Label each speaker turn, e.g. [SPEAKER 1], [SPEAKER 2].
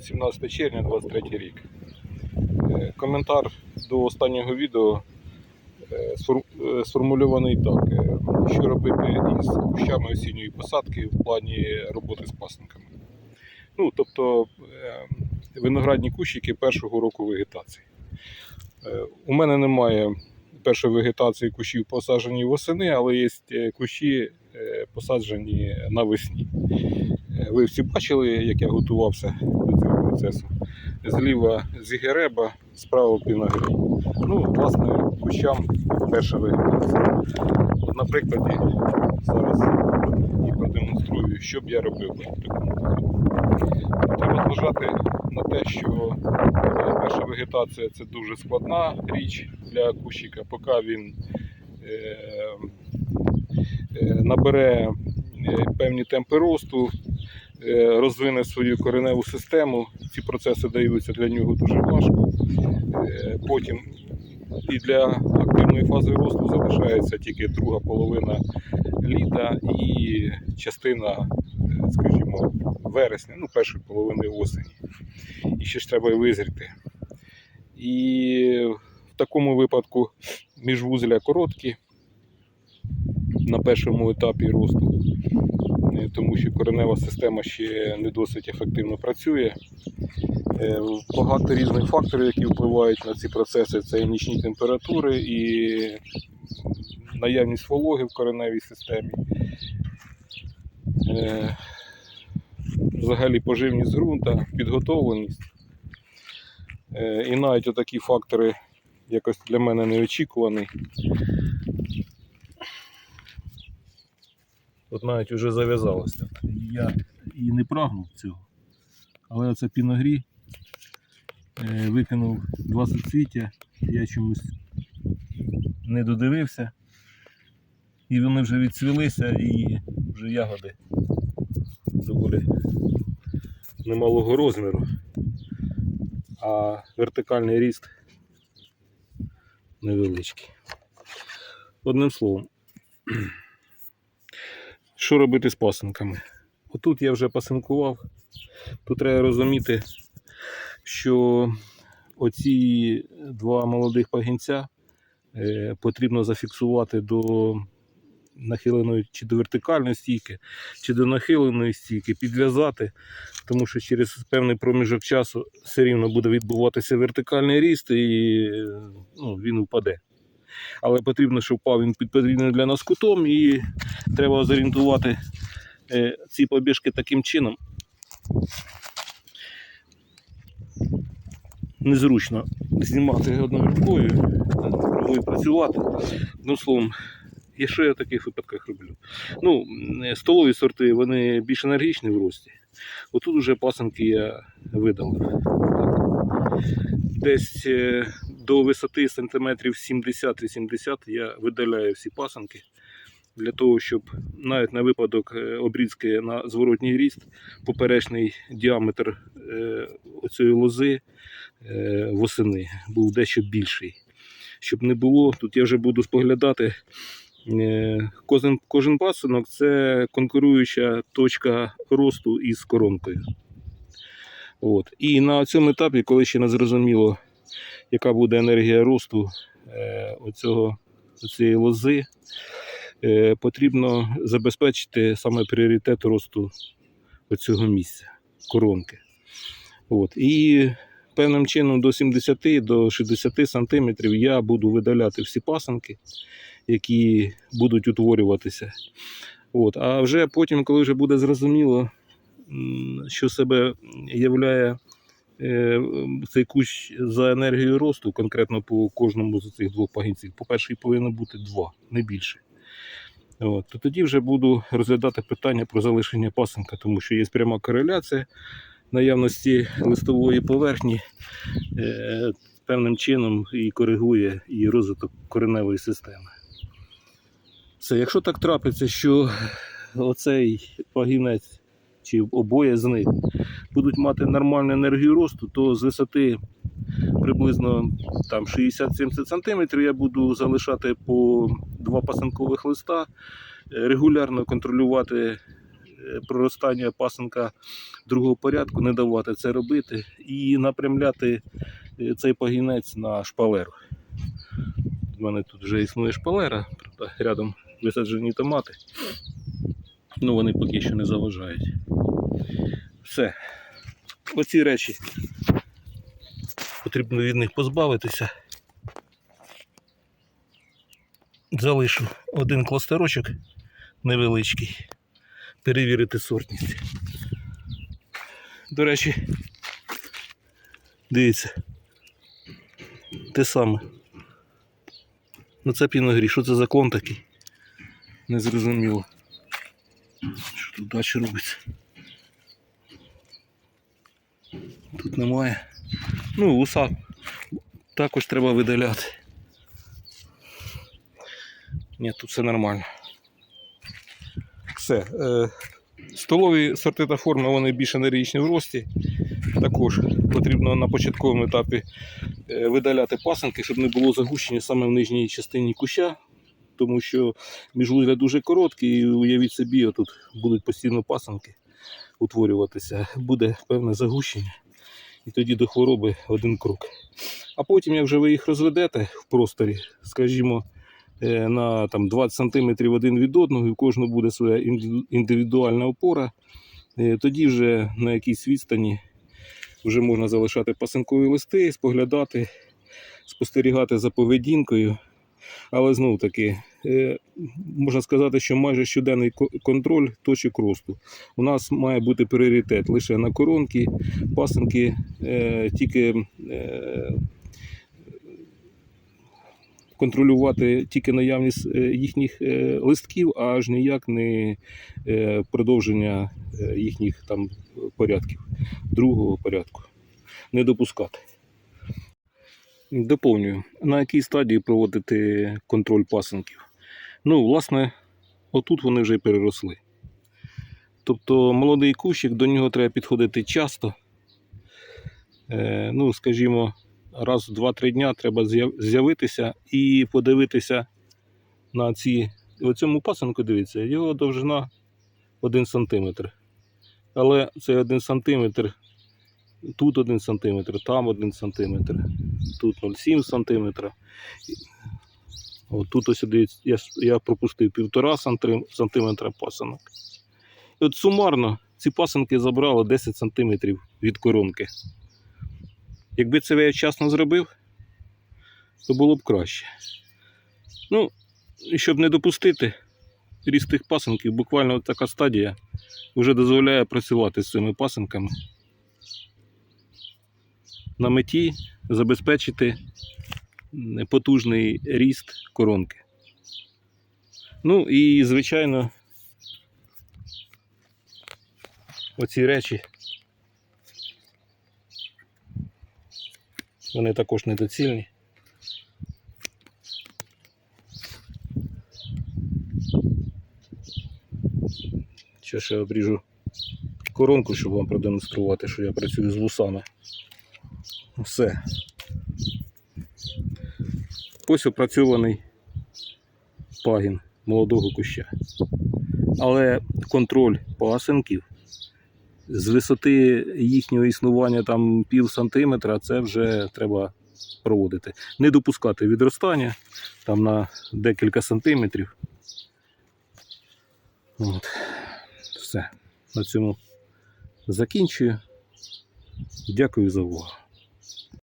[SPEAKER 1] 17 червня 23 рік. Е, Коментар до останнього відео е, е, сформульований так. Що робити із кущами осінньої посадки в плані роботи з пасинками. Ну, тобто виноградні кущики першого року вегетації. У мене немає першої вегетації кущів посаджені восени, але є кущі посаджені навесні. Ви всі бачили, як я готувався до цього процесу. Зліва зігереба, справа пінагрі. Ну, власне, кущам перша вегетація. От, на прикладі зараз і продемонструю, що б я робив. Треба зважати на те, що е, перша вегетація це дуже складна річ для кущика, поки він е, е, набере е, певні темпи росту, розвине свою кореневу систему. Ці процеси даються для нього дуже важко. Е, Потім і для активної фази росту залишається тільки друга половина літа і частина, е, скажімо, вересня, ну, першої половини осені. І ще ж треба визріти. І в такому випадку міжвузля короткі на першому етапі росту, е, тому що коренева система ще не досить ефективно працює. Е, Багато різних факторів, які впливають на ці процеси, це і нічні температури, і наявність вологи в кореневій системі. Е, Взагалі поживність ґрунта, підготовленість. І навіть отакі фактори якось для мене неочікувані. От навіть вже зав'язалося. Я і не прагнув цього. Але оце піногрі е, викинув два суцвіття, я чомусь не додивився. І вони вже відцвілися і вже ягоди доволі немалого розміру. А вертикальний ріст невеличкий. Одним словом, що робити з пасинками? Отут я вже пасинкував. Тут треба розуміти, що оці два молодих пагінця е, потрібно зафіксувати до нахиленої чи до вертикальної стійки, чи до нахиленої стійки, підв'язати, тому що через певний проміжок часу все рівно буде відбуватися вертикальний ріст і ну, він впаде. Але потрібно, щоб впав він під потрібним для нас кутом, і треба зорієнтувати е, ці побіжки таким чином. Незручно знімати одною рукою, другою працювати. Одним словом, і що я в таких випадках роблю? Ну, столові сорти вони більш енергічні в рості. Отут вже пасанки я видалив. Десь е, до висоти сантиметрів 70-80 я видаляю всі пасанки для того, щоб навіть на випадок е, обрізки на зворотній ріст поперечний діаметр е, оцієї лози е, восени був дещо більший. Щоб не було, тут я вже буду споглядати. Кожен, кожен пасинок це конкуруюча точка росту із коронкою. От. І на цьому етапі, коли ще не зрозуміло, яка буде енергія росту е, оцього, оцієї лози, е, потрібно забезпечити саме пріоритет росту оцього місця, коронки. От. І певним чином до 70 до 60 сантиметрів я буду видаляти всі пасанки, які будуть утворюватися. От. А вже потім, коли вже буде зрозуміло, що себе являє цей кущ за енергією росту, конкретно по кожному з цих двох пагінців, по-перше, повинно бути два, не більше. От, то тоді вже буду розглядати питання про залишення пасинка, тому що є пряма кореляція наявності листової поверхні е, певним чином і коригує і розвиток кореневої системи. Все, якщо так трапиться, що оцей пагінець чи обоє з них будуть мати нормальну енергію росту, то з висоти приблизно там 60-70 см я буду залишати по два пасанкових листа, е, регулярно контролювати е, проростання пасенка другого порядку, не давати це робити і напрямляти е, цей пагінець на шпалеру. У мене тут вже існує шпалера, правда, рядом висаджені томати. Ну, вони поки що не заважають. Все. Оці речі потрібно від них позбавитися. Залишу один кластерочок невеличкий. Перевірити сортність. До речі, дивіться. Те саме. Ну це піногрі. Що це за клон такий? Незрозуміло. Що тут далі робиться? Тут немає. Ну, уса також треба видаляти. Ні, тут все нормально. Все. Е, столові сорти та форми вони більш енергічні в рості. Також потрібно на початковому етапі е, видаляти пасенки, щоб не було загущення саме в нижній частині куща, тому що міжвузля дуже короткі, і уявіть собі, тут будуть постійно пасенки утворюватися, буде певне загущення, і тоді до хвороби один крок. А потім, як вже ви їх розведете в просторі, скажімо, е, на там, 20 см один від одного, і в кожного буде своя індивідуальна опора, е, тоді вже на якійсь відстані вже можна залишати пасинкові листи, споглядати, спостерігати за поведінкою. Але знову таки, е, можна сказати, що майже щоденний контроль точок росту. У нас має бути пріоритет лише на коронки, пасинки, е, тільки е, контролювати тільки наявність їхніх листків, а аж ніяк не продовження їхніх там порядків другого порядку. Не допускати. Доповнюю, на якій стадії проводити контроль пасенків. Ну, власне, отут вони вже переросли. Тобто молодий кущик, до нього треба підходити часто. Е, ну, скажімо, раз в 2-3 дня треба з'явитися і подивитися на ці. У цьому пасенку, дивіться, його довжина 1 см. Але цей 1 см, тут 1 см, там 1 см, тут 0,7 см. От тут ось дивіться, я, я пропустив 1,5 см пасанок. І от сумарно ці пасанки забрали 10 см від коронки. Якби це я вчасно зробив, то було б краще. Ну, щоб не допустити ріст тих пасенків, буквально така стадія вже дозволяє працювати з цими пасенками. На меті забезпечити потужний ріст коронки. Ну і, звичайно, оці речі вони також недоцільні. Ще ще обріжу коронку, щоб вам продемонструвати, що я працюю з вусами. Все. Ось опрацьований пагін молодого куща. Але контроль пасенків з висоти їхнього існування там пів сантиметра, це вже треба проводити. Не допускати відростання там на декілька сантиметрів. От. Все. На цьому закінчую. Дякую за увагу.